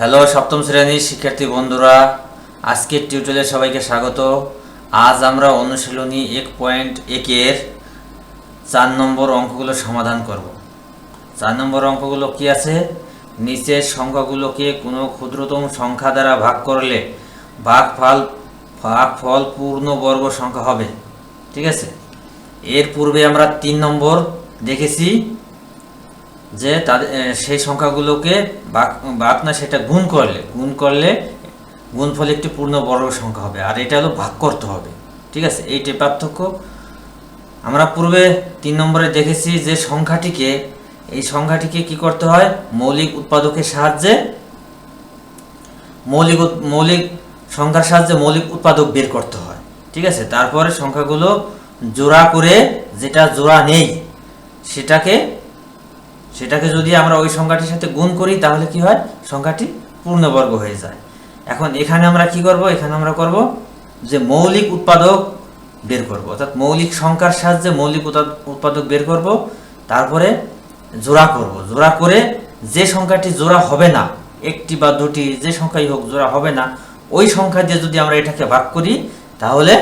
Hello, সপ্তম শ্রেণির শিক্ষার্থী বন্ধুরা, আজকের টিউটোরিয়ালে সবাইকে স্বাগত। আজ আমরা অনুশীলনী এক পয়েন্ট একের চার নম্বর অঙ্কগুলো সমাধান করব। চার নম্বর অঙ্কগুলো কি আছে? নিচের সংখ্যাগুলোকে কোনো ক্ষুদ্রতম সংখ্যা দ্বারা ভাগ করলে ভাগফল ভাগফল পূর্ণবর্গ সংখ্যা হবে। ঠিক আছে? এর পূর্বে আমরা তিন নম্বর দেখেছি। যে তাদের সেই সংখ্যাগুলোকে বাক না, সেটা গুণ করলে গুণ করলে গুণফল একটি পূর্ণ বর্গ সংখ্যা হবে। আর এটা হলো ভাগ করতে হবে। ঠিক আছে? এইটাই পার্থক্য। আমরা পূর্বে তিন নম্বরে দেখেছি যে সংখ্যাটিকে, এই সংখ্যাটিকে কি করতে হয়? মৌলিক উৎপাদকের সাহায্যে, মৌলিক মৌলিক সংখ্যার সাহায্যে মৌলিক উৎপাদক বের করতে হয়। ঠিক আছে? তারপরে সংখ্যাগুলো জোড়া করে, যেটা জোড়া নেই, সেটাকে সেটাকে যদি আমরা ওই সংখ্যাটির সাথে গুণ করি, তাহলে কি হয়? সংখ্যাটি পূর্ণবর্গ হয়ে যায়। এখন এখানে আমরা কি করব? এখানে আমরা করব যে মৌলিক উৎপাদক বের করব। অর্থাৎ মৌলিক সংখ্যার সাহায্যে মৌলিক উৎপাদক বের করব, তারপরে জোড়া করব। জোড়া করে যে সংখ্যাটি জোড়া হবে না, একটি বা দুটি, যে সংখ্যাই হোক জোড়া হবে না, ওই সংখ্যা দিয়ে যদি আমরা এটাকে ভাগ করি, তাহলে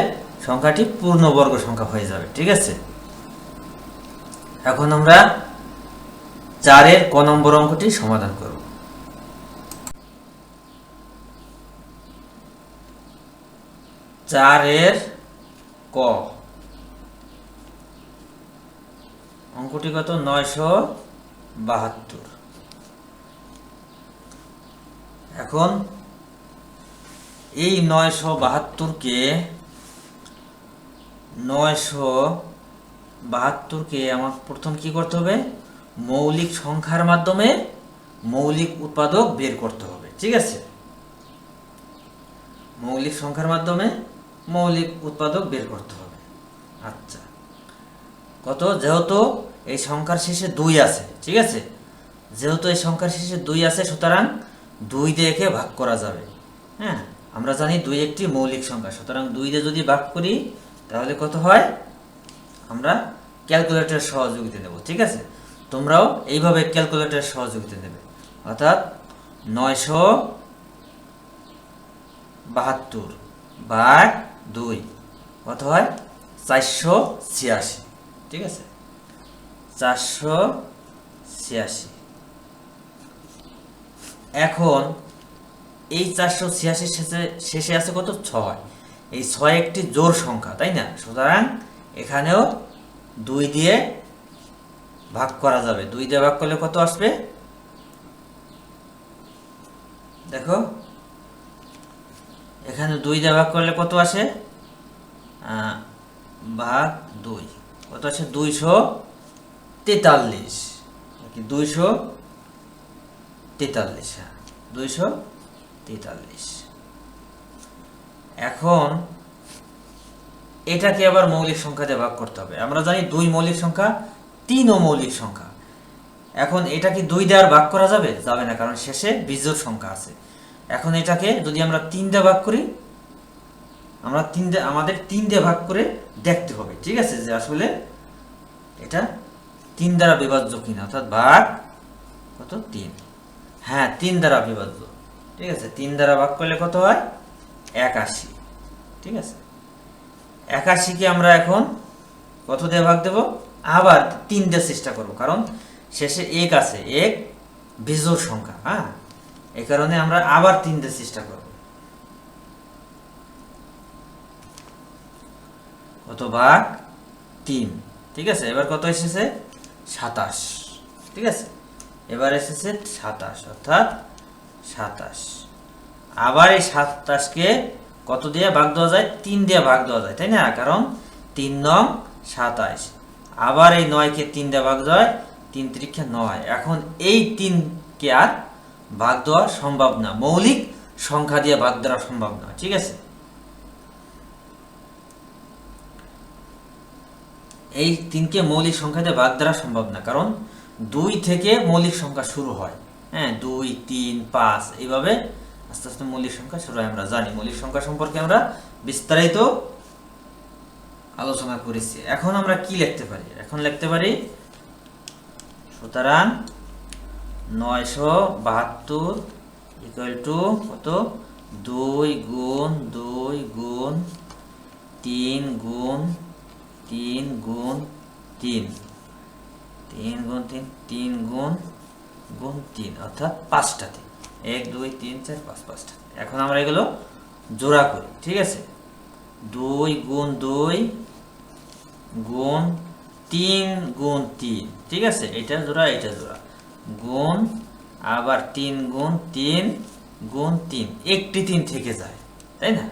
সংখ্যাটি পূর্ণবর্গ সংখ্যা হয়ে যাবে। ঠিক আছে? এখন আমরা চারের ক নম্বর অঙ্কটি সমাধান করব চারের ক। অঙ্কটি কত? নয়শো বাহাত্তর। এখন এই নয়শো বাহাত্তরকে নয়শো বাহাত্তরকে আমার প্রথম কি করতে হবে? মৌলিক সংখ্যার মাধ্যমে মৌলিক উৎপাদক বের করতে হবে, ঠিক আছে? মৌলিক সংখ্যার মাধ্যমে মৌলিক উৎপাদক বের করতে হবে। আচ্ছা। কত? যেহেতু এই সংখ্যার শেষে দুই আছে, ঠিক আছে? যেহেতু এই সংখ্যার শেষে দুই আছে, সুতরাং দুই দিয়ে ভাগ করা যাবে। হ্যাঁ? আমরা জানি দুই একটি মৌলিক সংখ্যা, সুতরাং দুই দিয়ে যদি ভাগ করি, তাহলে কত হয়? আমরা ক্যালকুলেটর সহযোগিতা নেব, ঠিক আছে? তোমরাও এইভাবে ক্যালকুলেটর সহযোগিতা নেবে। অর্থাৎ নয়শো বাহাত্তর ভাগ দুই কত হয় চারশো ছিয়াশি, ঠিক আছে? চারশো ছিয়াশি। এখন এই চারশো ছিয়াশির শেষে শেষে আছে কত? ছয়। এই ছয় একটি জোর সংখ্যা, তাই না? সুতরাং এখানেও দুই দিয়ে ভাগ করা যাবে। দুই দিয়ে ভাগ করলে কত আসবে? দেখো, এখানে দুই দিয়ে ভাগ করলে কত আসে? ভাগ দুই। কত আছে দুইশো তেতাল্লিশ। দুইশো তেতাল্লিশ হ্যাঁ দুইশো তেতাল্লিশ। এখন এটাকে আবার মৌলিক সংখ্যা দিয়ে ভাগ করতে হবে। আমরা জানি দুই মৌলিক সংখ্যা তিনও মৌলিক সংখ্যা। এখন এটা কি দুই দেওয়ার ভাগ করা যাবে? যাবে না, কারণ শেষে বিজোড় সংখ্যা আছে। এখন এটাকে যদি আমরা তিন দিয়ে ভাগ করি, আমরা তিন দিয়ে আমাদের তিন দিয়ে ভাগ করে দেখতে হবে, ঠিক আছে? যে আসলে এটা তিন দ্বারা বিভাজ্য কিনা, অর্থাৎ ভাগ কত? তিন। হ্যাঁ তিন দ্বারা বিভাজ্য, ঠিক আছে? তিন দ্বারা ভাগ করলে কত হয়? একাশি, ঠিক আছে? একাশিকে আমরা এখন কত দিয়ে ভাগ দেব? আবার তিন দিয়ে চেষ্টা করব, কারণ শেষে এক আছে, এক বিজোড় সংখ্যা হ্যাঁ? এই কারণে আমরা আবার তিন দিয়ে চেষ্টা করব। কত তিন, ঠিক আছে? এবার কত এসেছে? সাতাশ, ঠিক আছে? এবার এসেছে সাতাশ, অর্থাৎ সাতাশ। আবার এই সাতাশকে কত দিয়ে ভাগ দেওয়া যায়? তিন দিয়ে ভাগ দেওয়া যায়, তাই না? কারণ তিন নং সাতাশ। আবার এই নয়কে তিন দিয়ে ভাগ দেওয়া তিন তিরিক্ষা নয়। এখন এই তিনকে আর ভাগ দেওয়া সম্ভব না। মৌলিক সংখ্যা দিয়ে ভাগ দেওয়া সম্ভব না, ঠিক আছে? এই তিনকে মৌলিক সংখ্যা দিয়ে ভাগ দ্বারা সম্ভব না, কারণ দুই থেকে মৌলিক সংখ্যা শুরু হয়। হ্যাঁ দুই, তিন, পাঁচ, এইভাবে আস্তে আস্তে মৌলিক সংখ্যা শুরু হয়। আমরা জানি মৌলিক সংখ্যা সম্পর্কে আমরা বিস্তারিত আলোচনা করেছি। এখন আমরা কি লিখতে পারি? এখন লিখতে পারি, সুতরাং নয়শো বাহাত্তর ইকুয়াল টু কত? দুই গুণ দুই গুণ, তিন গুণ তিন গুণ, তিন। তিন গুণ, তিন তিন গুণ গুণ, তিন, অর্থাৎ পাঁচটা তিন। এক, দুই, তিন, চার, পাঁচ, পাঁচটা এখন আমরা এগুলো জোড়া করি, ঠিক আছে? দুই গুণ দুই গুণ তিন গুণ তিন, ঠিক আছে? এটা জোড়া এটা জোড়া। গুণ, আবার তিন গুণ তিন গুণ তিন। একটি তিন থেকে যায়, তাই না?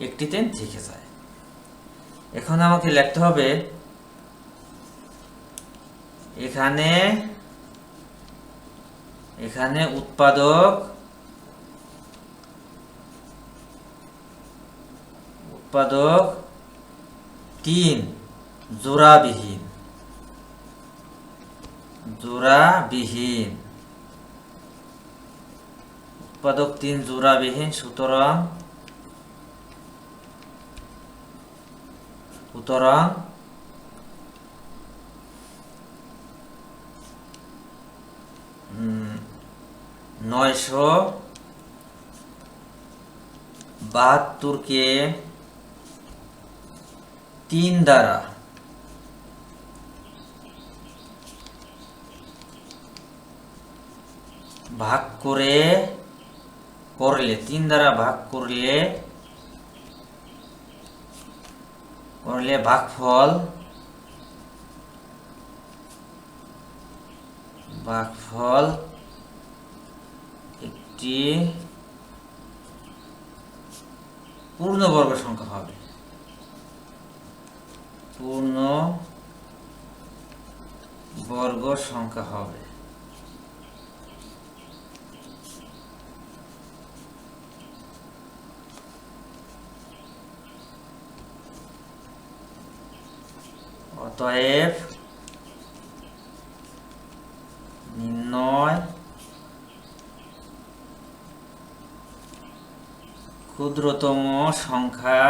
একটি তিন থেকে যায়। এখন আমাকে লিখতে হবে, এখানে এখানে উৎপাদক উৎপাদক তিন। জোড়াবিহীন। জোড়াবিহীন। উৎপাদক তিন জোড়াবিহীন সুতরাং সুতরাং নয়শো বাহাত্তরকে তিন দ্বারা ভাগ করে করলে, তিন দ্বারা ভাগ করলে করলে ভাগফল ভাগফল একটি পূর্ণবর্গ সংখ্যা হবে। পূর্ণ বর্গ সংখ্যা হবে। অতএব নির্ণয় ক্ষুদ্রতম সংখ্যা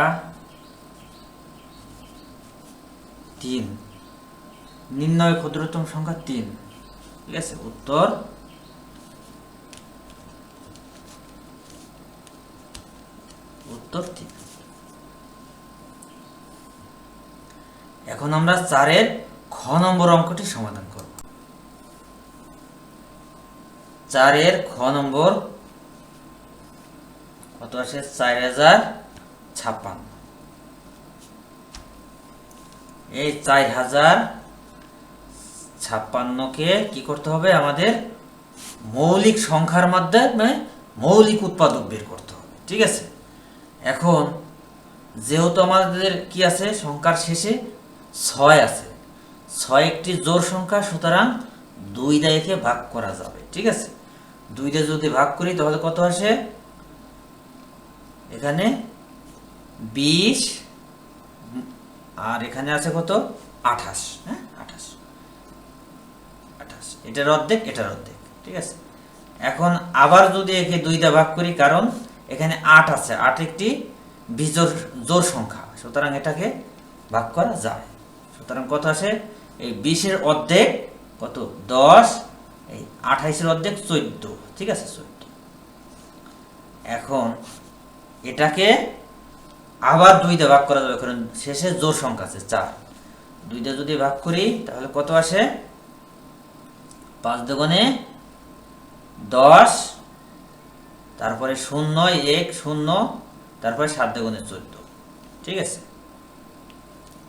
তিন। নির্ণয় ক্ষুদ্রতম সংখ্যা তিন। ঠিক আছে? উত্তর তিন এখন আমরা চারের খ নম্বর অঙ্কটি সমাধান করব। চারের খ নম্বর কত আসে? চার হাজার ছাপ্পান্ন। এই চার হাজার ছাপ্পান্নকে কি করতে হবে? আমাদের মৌলিক সংখ্যার মাধ্যমে মৌলিক উৎপাদক বের করতে হবে, ঠিক আছে? এখন যেহেতু আমাদের কি আছে? সংখ্যার শেষে ছয় আছে। ছয় একটি জোর সংখ্যা, সুতরাং দুই দায়কে ভাগ করা যাবে, ঠিক আছে? দুইটা যদি ভাগ করি, তাহলে কত আসে? এখানে বিশ, আর এখানে আছে কত? আঠাশ হ্যাঁ? আঠাশ। আঠাশ। এটার অর্ধেক এটার অর্ধেক, ঠিক আছে? এখন আবার যদি একে দুইটা ভাগ করি, কারণ এখানে আট আছে। আট একটি বিজোর জোর সংখ্যা, সুতরাং এটাকে ভাগ করা যায়। সুতরাং কত আসে এই বিশের অর্ধেক কত? দশ, এই আঠাইশের অর্ধেক চোদ্দ, ঠিক আছে? চোদ্দ। এখন এটাকে আবার দুইটা ভাগ করা যাবে, কারণ শেষে জোর সংখ্যা আছে, চার। দুইটা যদি ভাগ করি, তাহলে কত আসে? পাঁচ দোকানে দশ, তারপরে শূন্য এক, শূন্য, তারপরে সাত দোকানে চোদ্দ, ঠিক আছে?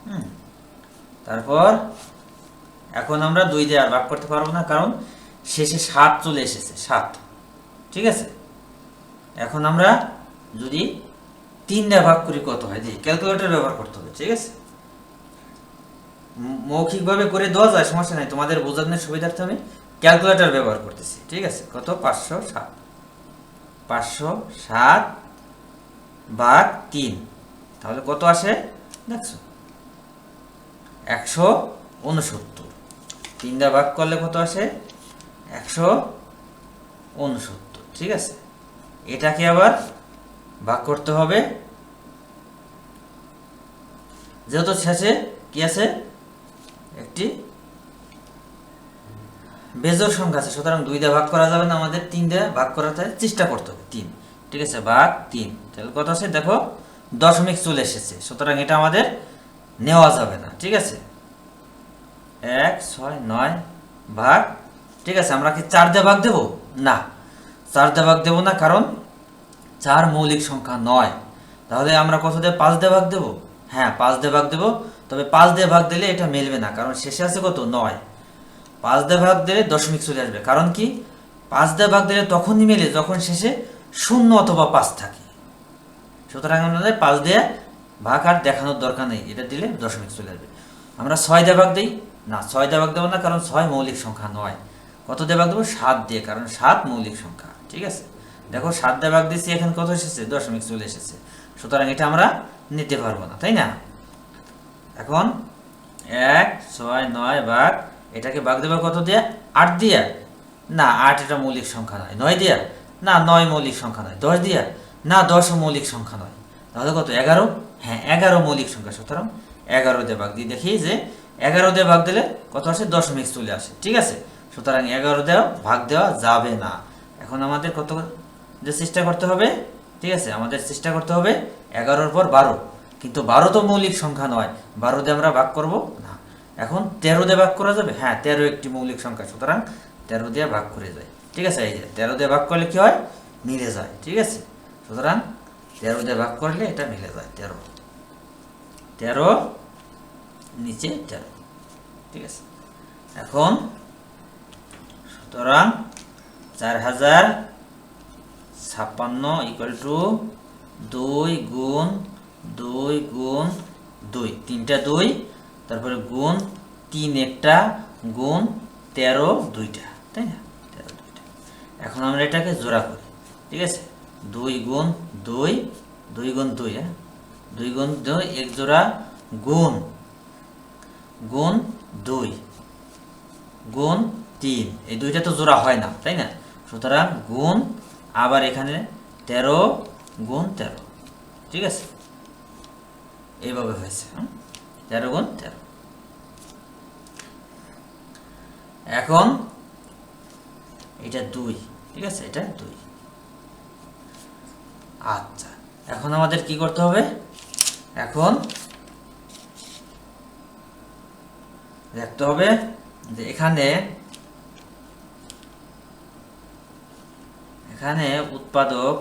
হুম। তারপর এখন আমরা দুই দিয়ে আর ভাগ করতে পারব না, কারণ শেষে সাত চলে এসেছে, সাত। ঠিক আছে? এখন আমরা যদি তিন দিয়ে ভাগ করি কত হয়? দিয়ে ক্যালকুলেটর ব্যবহার করতে হবে, ঠিক আছে? মৌখিকভাবে করে দেওয়া যায়, সমস্যা নাই, তোমাদের বোঝানোর সুবিধার্থে আমি ক্যালকুলেটর ব্যবহার করতেছি, ঠিক আছে? কত? পাঁচশো সাত। পাঁচশো সাত ভাগ তিন। তাহলে কত আসে? দেখছ? একশো উনসত্তর। তিন দা ভাগ করলে কত আসে? একশো উনসত্তর, ঠিক আছে? এটাকে আবার ভাগ করতে হবে। যেহেতু শেষে কি আছে? একটি বেজোর সংখ্যা আছে, সুতরাং দুই দিয়ে ভাগ করা যাবে না, আমাদের তিন ভাগ করাতে চেষ্টা করতে হবে, তিন। ঠিক আছে? ভাগ তিন। তাহলে কত আছে? দেখো, দশমিক চলে এসেছে। সুতরাং এটা আমাদের নেওয়া যাবে না, ঠিক আছে? এক, ছয়, নয় ভাগ, ঠিক আছে, আমরা কি চার দিয়ে ভাগ দেবো? না, চার দিয়ে ভাগ দেবো না, কারণ চার মৌলিক সংখ্যা নয়। তাহলে আমরা কত দিয়ে পাঁচ দিয়ে ভাগ দেবো? হ্যাঁ পাঁচ দিয়ে ভাগ দেবো। তবে পাঁচ দিয়ে ভাগ দিলে এটা মেলবে না, কারণ শেষে আছে কত? নয়। পাঁচ দিয়ে ভাগ দিলে দশমিক চলে আসবে, কারণ কি? পাঁচ দিয়ে ভাগ দিলে তখনই মেলে যখন শেষে শূন্য অথবা পাঁচ থাকে। সুতরাং আমাদের পাঁচ দিয়ে ভাগ আর দেখানোর দরকার নেই, এটা দিলে দশমিক চলে আসবে। আমরা ছয় দিয়ে দিই? না, ছয় দিয়ে দেবো না, কারণ ছয় মৌলিক সংখ্যা নয়। কত দিয়ে দেবো? সাত দিয়ে, কারণ সাত মৌলিক সংখ্যা, ঠিক আছে? দেখো, সাত দিয়ে ভাগ দিচ্ছি, এখন কত এসেছে? দশমিক চলে এসেছে। সুতরাং এটা আমরা নিতে পারব না, তাই না? এখন এক, ছয়, নয় ভাগ, এটাকে ভাগ দেবো কত দিয়ে? আট দিয়া। না, আট এটা মৌলিক সংখ্যা নয়। নয় দিয়া? না, নয় মৌলিক সংখ্যা নয়। দশ দিয়া? না দশ মৌলিক সংখ্যা নয়। তাহলে কত? এগারো? হ্যাঁ এগারো মৌলিক সংখ্যা, সুতরাং এগারো দিয়ে ভাগ দিয়ে দেখি যে এগারো দিয়ে ভাগ দিলে কত আসে? দশমিক চলে আসে, ঠিক আছে? সুতরাং এগারো দেওয়া ভাগ দেওয়া যাবে না। এখন আমাদের কত যে চেষ্টা করতে হবে, ঠিক আছে? আমাদের চেষ্টা করতে হবে এগারোর পর বারো। কিন্তু বারো তো মৌলিক সংখ্যা নয়, বারো দিয়ে আমরা ভাগ করব না। এখন তেরো দিয়ে ভাগ করা যাবে? হ্যাঁ তেরো একটি মৌলিক সংখ্যা, সুতরাং তেরো দিয়ে ভাগ করে যায়। ঠিক আছে? এই যে তেরো দিয়ে ভাগ করলে কি হয়? মিলে যায়, ঠিক আছে? সুতরাং তেরো দিয়ে ভাগ করলে এটা মিলে যায়, তেরো। তেরো, নিচে তেরো। ঠিক আছে? এখন সুতরাং চার হাজার ছাপ্পান্ন ইকুয়াল টু দুই গুণ দুই গুণ দুই। তিনটা দুই, তারপরে গুণ তিন একটা, গুণ তেরো দুইটা। তাই না? তেরো দুইটা। এখন আমরা এটাকে জোড়া করি। ঠিক আছে? দুই গুণ দুই দুই গুণ দুই হ্যাঁ? দুই গুণ দুই, এক জোড়া গুণ গুণ দুই, গুণ তিন। এই দুইটা তো জোড়া হয় না, তাই না? সুতরাং গুণ, আবার এখানে তেরো, গুণ তেরো। ঠিক আছে? এইভাবে হয়েছে? তেরো গুণ তেরো। এখন এটা দুই, ঠিক আছে? এটা দুই। আচ্ছা এখন আমাদের কি করতে হবে? এখন দেখতে হবে যে এখানে এখানে উৎপাদক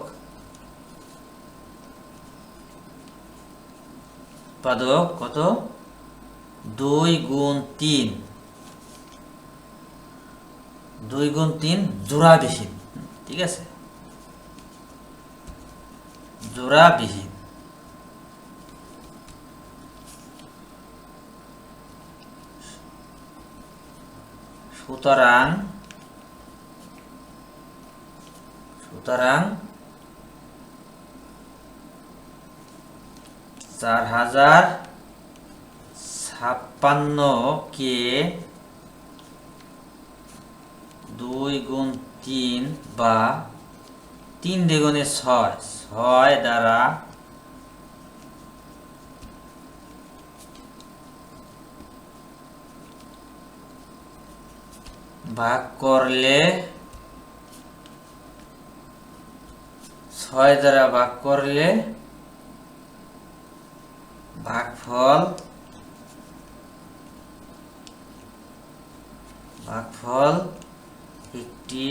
উৎপাদক কত? দুই গুণ তিন। দুই গুণ তিন জোড়াবিহীন ঠিক আছে? জোড়াবিহীন সুতরাং সুতরাং চার হাজার ছাপ্পান্ন কে দুই গুণ তিন বা তিন দ্বিগুণে ছয় ছয় দ্বারা ভাগ করলে ছয় দ্বারা ভাগ করলে ভাগফল ভাগফল একটি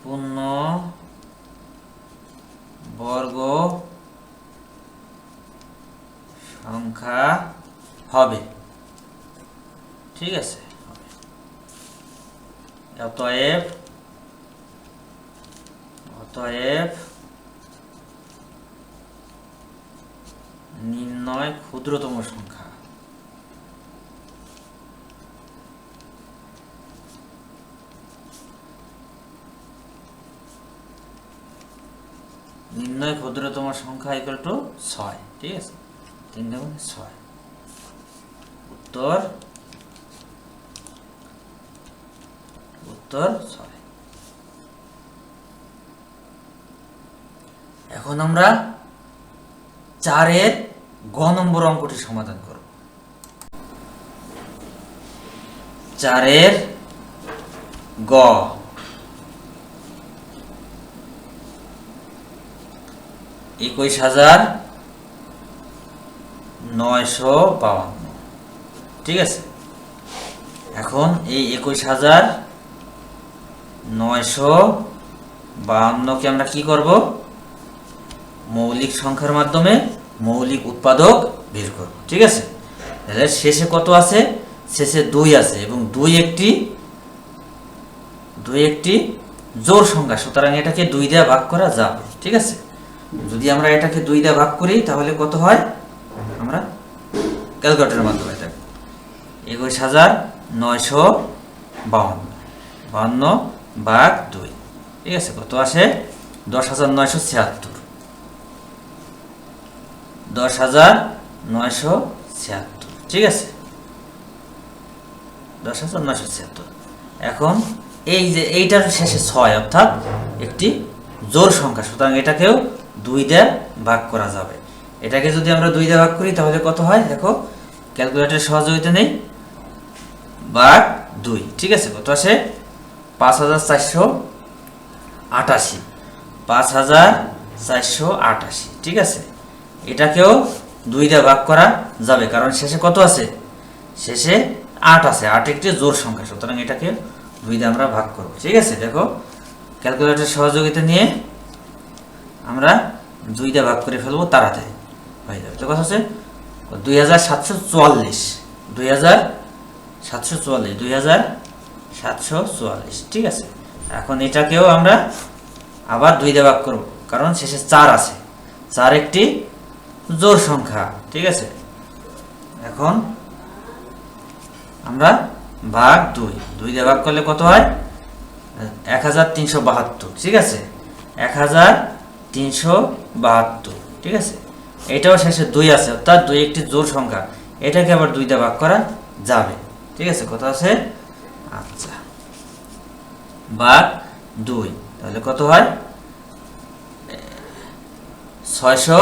পূর্ণ বর্গ সংখ্যা হবে। ঠিক আছে। অতএব অতএব নির্ণয় ক্ষুদ্রতম সংখ্যা। নির্ণয় ক্ষুদ্রতম সংখ্যা ইকুয়াল টু ছয়। ঠিক আছে? তিন গুণ ছয়। উত্তর উত্তর ছয়। এখন আমরা চারের গ নম্বর অঙ্কটি সমাধান করব। চারের গ। একুশ হাজার নয়শো বাউন্ন। ঠিক আছে? এখন এই একুশ হাজার নয়শো বাউন্নকে আমরা কি করব? মৌলিক সংখ্যার মাধ্যমে মৌলিক উৎপাদক বের করব। ঠিক আছে? তাহলে শেষে কত আছে? শেষে দুই আছে এবং দুই একটি দুই একটি জোর সংখ্যা। সুতরাং এটাকে দুই দিয়ে ভাগ করা যাবে। ঠিক আছে? যদি আমরা এটাকে দুই দিয়ে ভাগ করি, তাহলে কত হয়? আমরা ক্যালকুলেটরের মাধ্যমে দেখ একুশ হাজার নয়শো বাউন্ন। বাউন্ন ভাগ দুই। ঠিক আছে, কত আসে? দশ হাজার নয়শো ছিয়াত্তর। দশ হাজার নয়শো ছিয়াত্তর। ঠিক আছে? দশ হাজার নয়শো ছিয়াত্তর। এখন এই যে এইটার শেষে ছয় অর্থাৎ একটি জোর সংখ্যা, সুতরাং এটাকেও দুই দিয়ে ভাগ করা যাবে। এটাকে যদি আমরা দুই দিয়ে ভাগ করি, তাহলে কত হয়? দেখো, ক্যালকুলেটরের সহযোগিতা নেই। ভাগ দুই, ঠিক আছে? কত আসে? পাঁচ হাজার চারশো আটাশি। পাঁচ হাজার চারশো আটাশি, ঠিক আছে? এটাকেও দুই দিয়ে ভাগ করা যাবে, কারণ শেষে কত আছে? শেষে আট আছে। আট একটি জোর সংখ্যা, সুতরাং এটাকে দুই দিয়ে আমরা ভাগ করব, ঠিক আছে? দেখো ক্যালকুলেটর সহযোগিতা নিয়ে আমরা দুই ভাগ করে ফেলব তাড়াতাড়ি হয়ে যাবে তো কথা হচ্ছে দুই হাজার সাতশো চুয়াল্লিশ। দুই হাজার সাতশো চুয়াল্লিশ, দুই হাজার সাতশো চুয়াল্লিশ। ঠিক আছে? এখন এটাকেও আমরা আবার দুই দিয়ে ভাগ করব, কারণ শেষে চার আছে। চার একটি জোর সংখ্যা, ঠিক আছে? এখন আমরা ভাগ দুই। দুই দিয়ে করলে কত হয়? এক হাজার তিনশো বাহাত্তর, ঠিক আছে? এক হাজার তিনশো বাহাত্তর, ঠিক আছে? এটাও শেষে দুই আছে, অর্থাৎ দুই একটি জোর সংখ্যা। এটাকে আবার দুই দিয়ে ভাগ করা যাবে। ঠিক আছে কত আছে? আচ্ছা। ভাগ দুই, তাহলে কত হয়? ছয়শো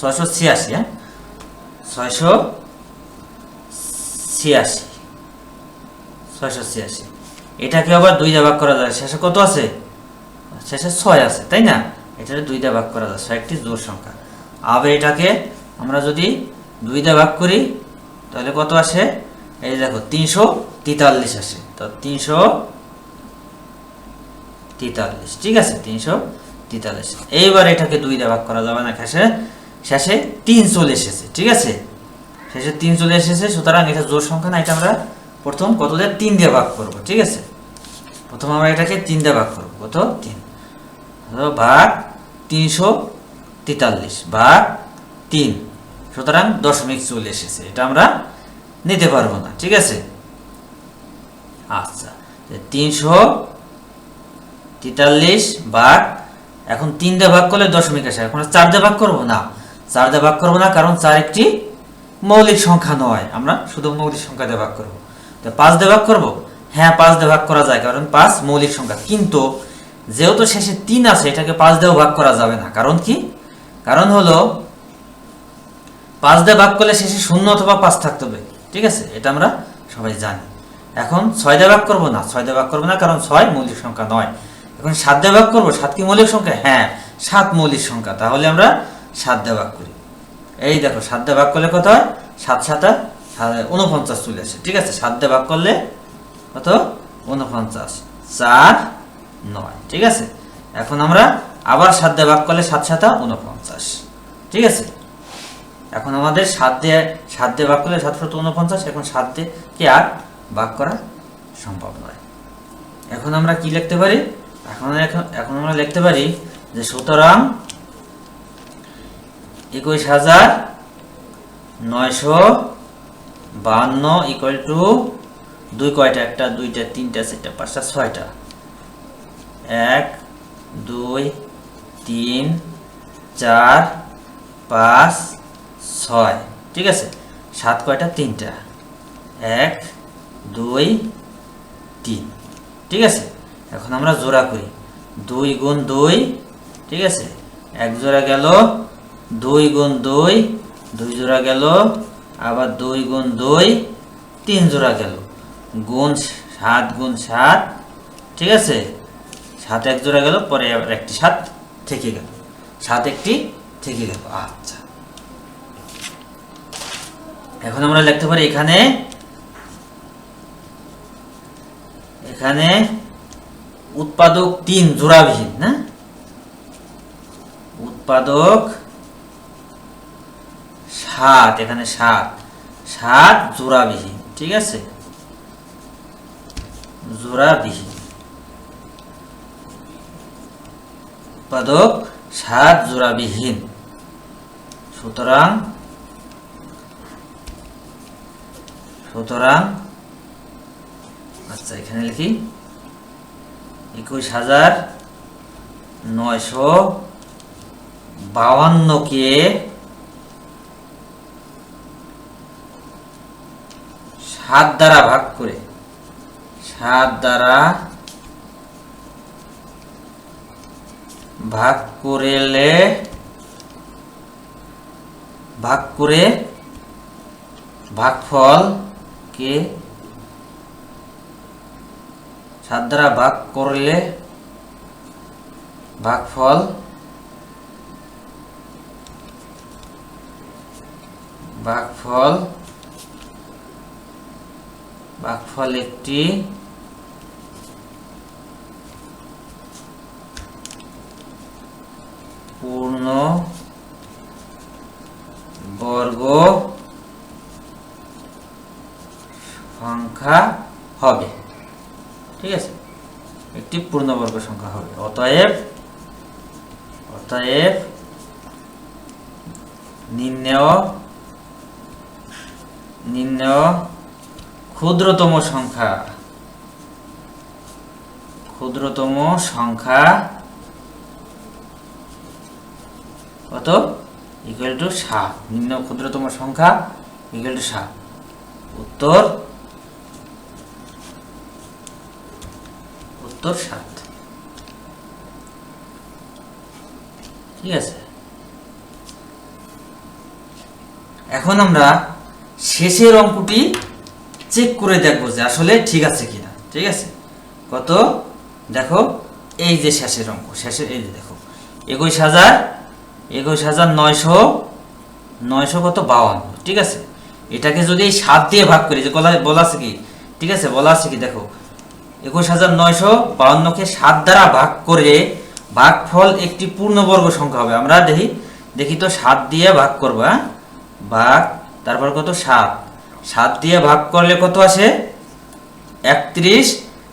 ছয়শো ছিয়াশি হ্যাঁ? ছয়শো ছিয়াশি ছয়শো ছিয়াশি। এটাকে আবার দুই ভাগ করা যায় শেষে কত আছে? শেষে ছয় আছে, তাই না? এটাকে দুই দিয়ে ভাগ করা যায়, ছয় একটি জোর সংখ্যা। আবার এটাকে আমরা যদি দুই ভাগ করি, তাহলে কত আসে? এই দেখো, তিনশো তেতাল্লিশ আসে। তো তিনশো তেতাল্লিশ, ঠিক আছে? তিনশো তেতাল্লিশ। এইবার এটাকে দুই ভাগ করা যাবে না, শেষে শেষে তিন চলে এসেছে, ঠিক আছে? শেষে তিন চলে এসেছে, সুতরাং এটা জোর সংখ্যা না, এটা আমরা প্রথম কত দিয়ে? তিন দিয়ে ভাগ করব, ঠিক আছে? প্রথম আমরা এটাকে তিন দিয়ে ভাগ করব, কত? তিন। ভাগ তিনশো তেতাল্লিশ, ভাগ তিন। সুতরাং দশমিক চলে এসেছে। এটা আমরা নিতে পারব না, ঠিক আছে? আচ্ছা তিনশো তেতাল্লিশ ভাগ, এখন তিন দিয়ে ভাগ করলে দশমিক আসে। এখন চার দিয়ে ভাগ করব না। চার দিয়ে ভাগ করব না, কারণ চার একটি মৌলিক সংখ্যা নয়। আমরা শুধু মৌলিক সংখ্যা দিয়ে ভাগ করব। তো পাঁচ দিয়ে ভাগ করব? হ্যাঁ পাঁচ দিয়ে ভাগ করা যায়, কারণ পাঁচ মৌলিক সংখ্যা। কিন্তু যেহেতু শেষে তিন আছে, এটাকে পাঁচ দিয়েও ভাগ করা যাবে না। কারণ কি? কারণ হলো, পাঁচ দিয়ে ভাগ করলে শেষে শূন্য অথবা পাঁচ থাকতে হবে। ঠিক আছে? এটা আমরা সবাই জানি। এখন ছয় দিয়ে ভাগ করব না? ছয় দিয়ে ভাগ করব না, কারণ ছয় মৌলিক সংখ্যা নয়। এখন সাত দিয়ে ভাগ করব? সাত কি মৌলিক সংখ্যা? হ্যাঁ সাত মৌলিক সংখ্যা। তাহলে আমরা সাত দিয়ে ভাগ করি। এই দেখো, সাত দিয়ে ভাগ করলে কত হয়? সাত সাতা উনপঞ্চাশ চলে আসে। ঠিক আছে? সাত দিয়ে ভাগ করলে কত? উনপঞ্চাশ চার নয়। ঠিক আছে? এখন আমরা আবার সাত দিয়ে ভাগ করলে সাত সাতা উনপঞ্চাশ ঠিক আছে? এখন আমাদের সাত দিয়ে সাত দিয়ে ভাগ করলে সাতশত উনপঞ্চাশ এখন সাত দিয়ে কি আর ভাগ করা সম্ভব নয়। এখন আমরা কি লিখতে পারি? এখন এখন আমরা লিখতে পারি যে সুতরাং একুশ হাজার নয়শো বাহান্ন ইকুয়াল টু দুই কয়টা? একটা, দুইটা, তিনটা, চারটা, পাঁচটা, ছয়টা। এক, দুই, তিন, চার, পাঁচ, ছয়। ঠিক আছে? সাত কয়টা? তিনটা। এক, দুই, তিন। ঠিক আছে? এখন আমরা জোড়া করি। দুই গুণ দুই, ঠিক আছে? এক জোড়া গেল দুই গুণ দুই দুই জোড়া গেল, আবার দুই গুণ দুই, তিন জোড়া গেল। গুণ সাত গুণ সাত, ঠিক আছে? সাত এক জোড়া গেল, পরে আবার একটি সাত থেকে গেল। সাত একটি থেকে গেল। আচ্ছা। এখন আমরা লিখতে পারি এখানে এখানে উৎপাদক তিন, জোড়াবিহীন, না? উৎপাদক সাত, এখানে সাত। সাত জোড়াবিহীন, ঠিক আছে? জোড়াবিহীন। উৎপাদক সাত জোড়াবিহীন সুতরাং সুতরাং আচ্ছা এখানে লিখি, একুশ হাজার নয়শো বাউান্নকে সাত দ্বারা ভাগ করে, সাত দ্বারা ভাগ করেলে ভাগ করে ভাগফল কে? সাত দ্বারা ভাগ করলে ভাগফল ভাগফল ভাগফল একটি পূর্ণ বর্গ সংখ্যা হবে। ঠিক আছে? একটি পূর্ণবর্গ সংখ্যা হবে। অতএব অতএব নির্ণেয় নির্ণেয় ক্ষুদ্রতম সংখ্যা। ক্ষুদ্রতম সংখ্যা কত? ইকুয়াল টু সাত। নিম্ন ক্ষুদ্রতম সংখ্যা ইকুয়াল টু সাত। উত্তর? উত্তর সাত। ঠিক আছে? এখন আমরা শেষের অঙ্কটি চেক করে দেখব যে আসলে ঠিক আছে কিনা। ঠিক আছে? কত? দেখো, এই যে শেষের অঙ্ক। শেষের এই যে দেখো। একুশ হাজার একুশ হাজার নয়শো নয়শো কত? বাউান্ন, ঠিক আছে? এটাকে যদি সাত দিয়ে ভাগ করি, যে বলা আছে কি? ঠিক আছে, বলা আছে কি? দেখো, একুশ হাজার নয়শো বাউান্নকে সাত দ্বারা ভাগ করে ভাগফল একটি পূর্ণবর্গ সংখ্যা হবে। আমরা দেখি দেখি তো সাত দিয়ে ভাগ করব হ্যাঁ? ভাগ, তারপর কত? সাত। সাত দিয়ে ভাগ করলে কত আসে? একত্রিশ,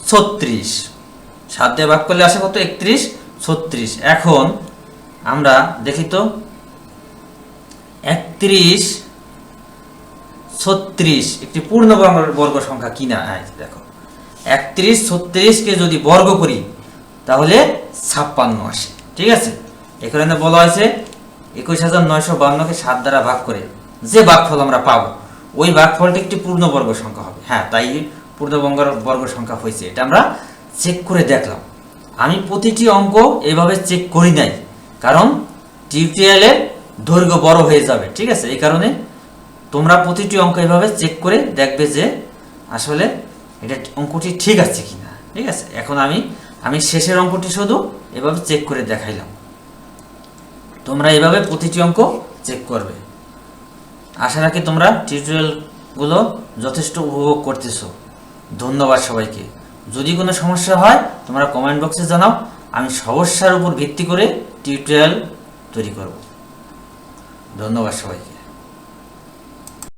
ছত্রিশ। সাত দিয়ে ভাগ করলে আসে কত? একত্রিশ, ছত্রিশ। এখন আমরা দেখি তো, একত্রিশ, ছত্রিশ, একটি পূর্ণবর্গ বর্গ সংখ্যা কিনা হ্যাঁ দেখো। একত্রিশ ছত্রিশকে যদি বর্গ করি, তাহলে ছাপ্পান্ন আসে, ঠিক আছে? এখানে বলা হয়েছে একুশ হাজার নয়শো বান্নকে সাত দ্বারা ভাগ করে যে ভাগফল আমরা পাবো, ওই ভাগফলটি একটি পূর্ণবর্গ সংখ্যা হবে। হ্যাঁ তাই পূর্ণবঙ্গ বর্গ সংখ্যা হয়েছে। এটা আমরা চেক করে দেখলাম। আমি প্রতিটি অঙ্ক এভাবে চেক করি নাই। কারণ টিউটোরিয়ালের দৈর্ঘ্য বড় হয়ে যাবে, ঠিক আছে? এই কারণে তোমরা প্রতিটি অঙ্ক এভাবে চেক করে দেখবে যে আসলে এটা অঙ্কটি ঠিক আছে কিনা, ঠিক আছে? এখন আমি আমি শেষের অঙ্কটি শুধু এভাবে চেক করে দেখাইলাম। তোমরা এভাবে প্রতিটি অঙ্ক চেক করবে। আশা রাখি তোমরা টিউটোরিয়ালগুলো যথেষ্ট উপভোগ করতেছো। ধন্যবাদ সবাইকে। যদি কোনো সমস্যা হয়, তোমরা কমেন্ট বক্সে জানাও। আমি সমস্যার উপর ভিত্তি করে টিউটোরিয়াল তৈরি করব। ধন্যবাদ সবাইকে।